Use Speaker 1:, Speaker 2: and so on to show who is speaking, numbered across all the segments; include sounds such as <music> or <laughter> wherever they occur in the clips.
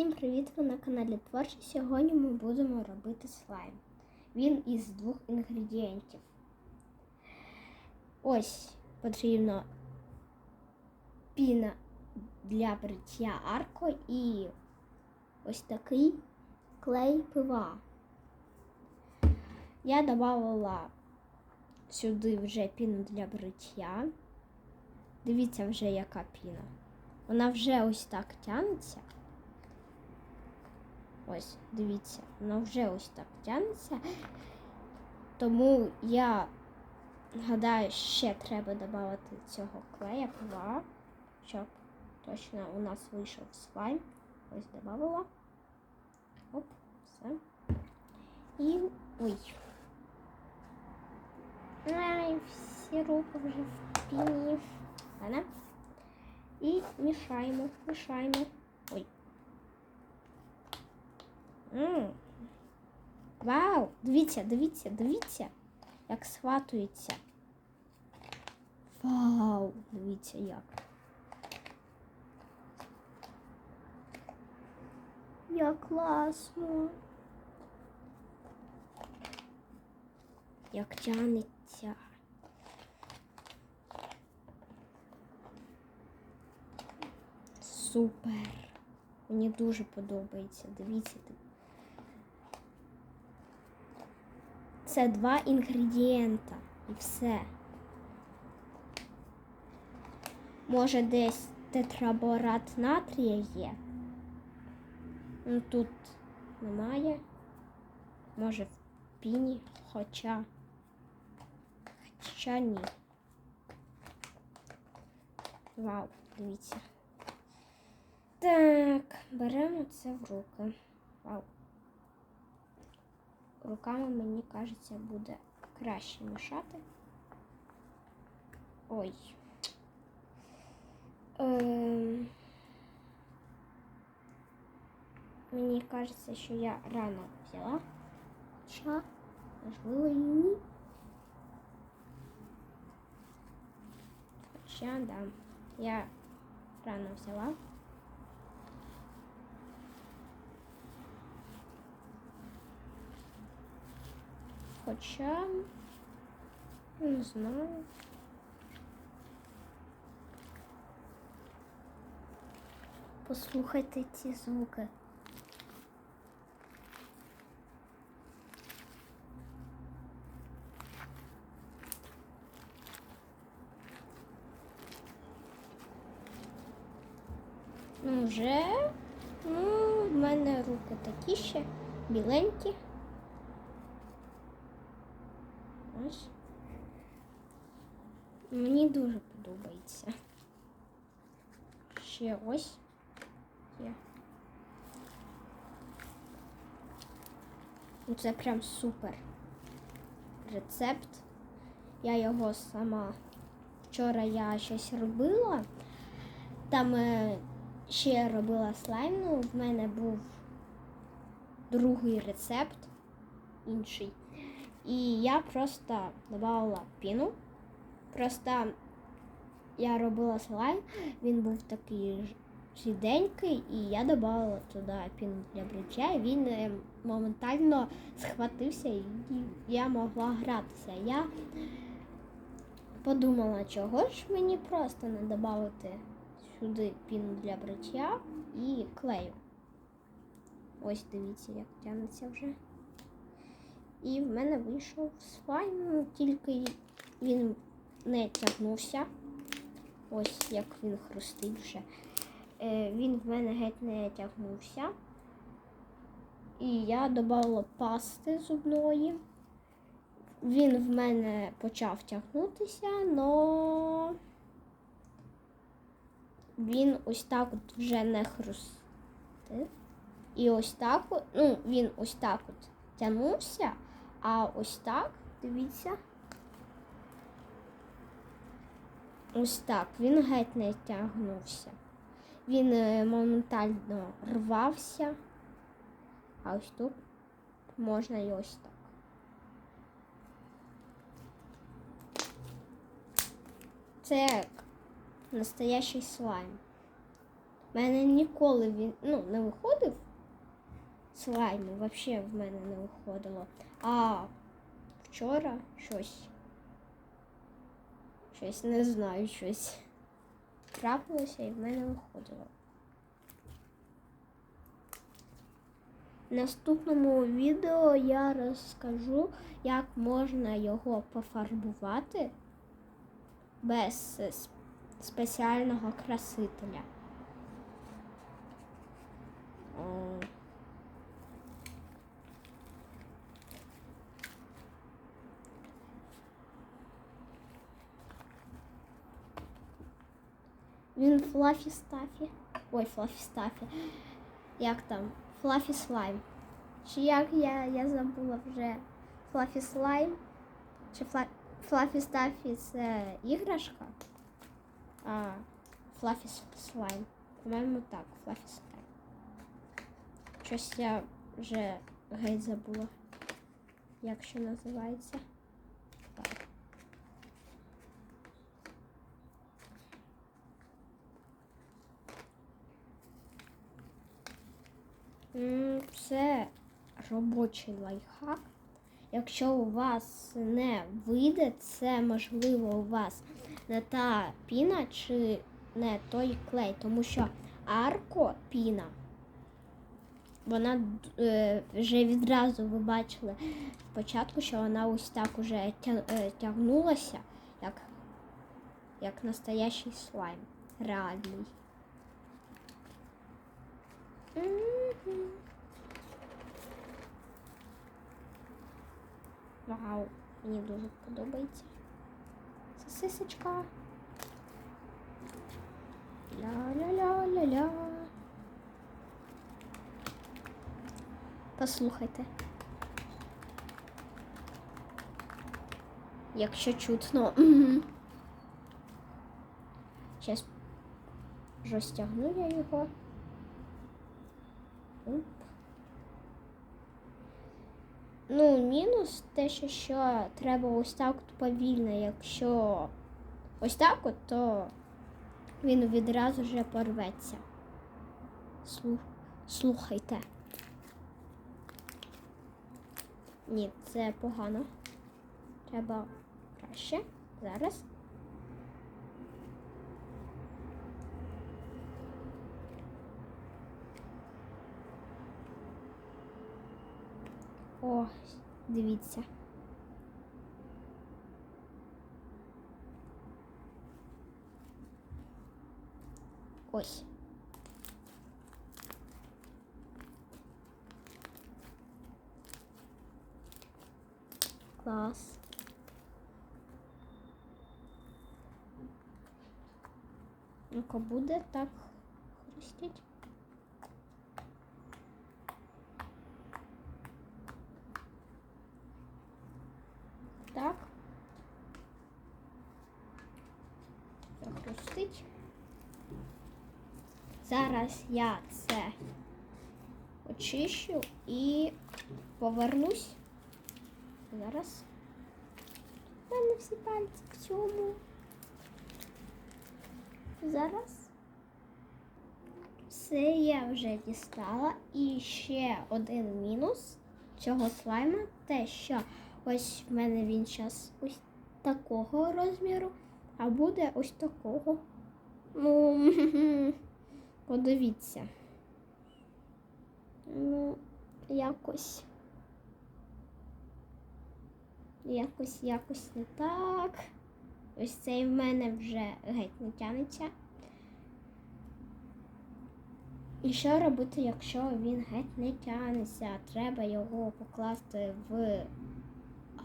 Speaker 1: Всім привіт! Ви на каналі Творче. Сьогодні ми будемо робити слайм. Він із двох інгредієнтів. Ось потрібно піна для бриття арко і ось такий клей пива. Я додавала сюди вже піну для бриття. Дивіться вже, яка піна. Вона вже ось так тягнеться. Ось, дивіться, вона вже ось так тягнеться. Тому я гадаю, ще треба додати цього клея пива, щоб точно у нас вийшов слайм. Ось додавала. Оп, все. І ой. Ай, всі руки вже в піні. І мішаємо, мішаємо. Ой. Вау! Дивіться, дивіться, дивіться, як схватується. Вау! Дивіться як. Як класно. Як тянеться. Супер. Мені дуже подобається. Дивіться. Це два інгредієнта і все. Може десь тетраборат натрія є. Ну тут немає. Може в піні, хоча. Хоча ні. Вау, дивіться. Так, беремо це в руки. Вау. Руками, мені кажеться, буде краще мішати. Ой. Ем... Мені кажеться, що я рано взяла. Хоча, можливо, і ні. Хоча, да. Я рано взяла. Хоча не знаю. Послухайте ці звуки. Ну, вже ну, в мене руки такі ще біленькі. Ось. Мені дуже подобається. Ще ось є. Ну, Це прям супер рецепт. Я його сама вчора я щось робила. Там е, ще робила слайм, ну, в мене був другий рецепт інший. І я просто додавала піну. Просто я робила слайм, він був такий жиденький, і я додавала туди піну для бриття, і він е, моментально схватився і я могла гратися. Я подумала, чого ж мені просто не додати сюди піну для бриття і клею. Ось дивіться, як тягнеться вже. І в мене вийшов слайм, ну, тільки він не тягнувся. Ось як він хрустить вже. Е, він в мене геть не тягнувся. І я додала пасти зубної. Він в мене почав тягнутися, але він ось так от вже не хрустив. І ось так, от, ну, він ось так от тягнувся. А ось так, дивіться. Ось так, він геть не тягнувся. Він е, моментально рвався, а ось тут можна і ось так. Це настоящий слайм. В мене ніколи він ну, не виходив слайм, взагалі в мене не виходило. А вчора щось. Щось не знаю, щось трапилося і в мене виходило. В наступному відео я розкажу, як можна його пофарбувати без е, спеціального красителя. Він Флафі Стафі. Ой, Флафі Стафі. Як там? Флафі Слайм. Чи як я, я забула вже Флафі Слайм? Чи Фла... Флафі Стафі це іграшка? А Флафі Слайм. По-моєму, так, Флафі Слайм. Щось я вже геть забула. Як що називається? Це робочий лайфхак. Якщо у вас не вийде, це можливо у вас не та піна чи не той клей, тому що арко піна, вона е, вже відразу ви бачили спочатку, що вона ось так уже е, тягнулася, як, як настоящий слайм, реальний. Вау, мені дуже подобається. Сосисочка. Ля-ля-ля-ля-ля. Послухайте. Якщо чутно. Зараз розтягну я його. Ну, мінус те, що, що треба ось так от повільно. Якщо ось так от, то він відразу вже порветься. Слух... Слухайте. Ні, це погано. Треба краще. Зараз. О, дивіться. Ось. Клас. Ну-ка буде так хрустіть. Так. Захрустить. Зараз я це очищу і повернусь. Зараз. У мене всі пальці в цьому. Зараз. Все я вже дістала. І ще один мінус цього слайма те, що ось в мене він зараз ось такого розміру, а буде ось такого. Ну, <laughs> подивіться. Ну, якось. Якось, якось не так. Ось цей в мене вже геть не тянеться. І що робити, якщо він геть не тянеться? Треба його покласти в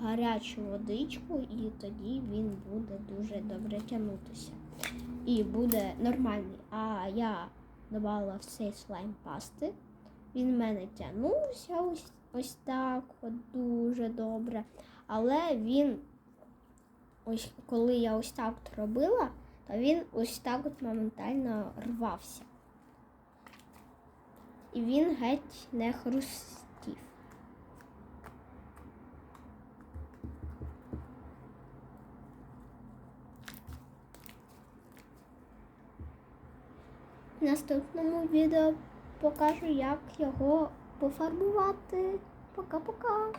Speaker 1: гарячу водичку, і тоді він буде дуже добре тягнутися. І буде нормальний. А я додала в цей слайм пасти. Він в мене тягнувся ось, ось так, от дуже добре. Але він, ось коли я ось так от робила, то він ось так от моментально рвався. І він геть не хрустів. В наступному відео покажу, як його пофарбувати. Пока-пока.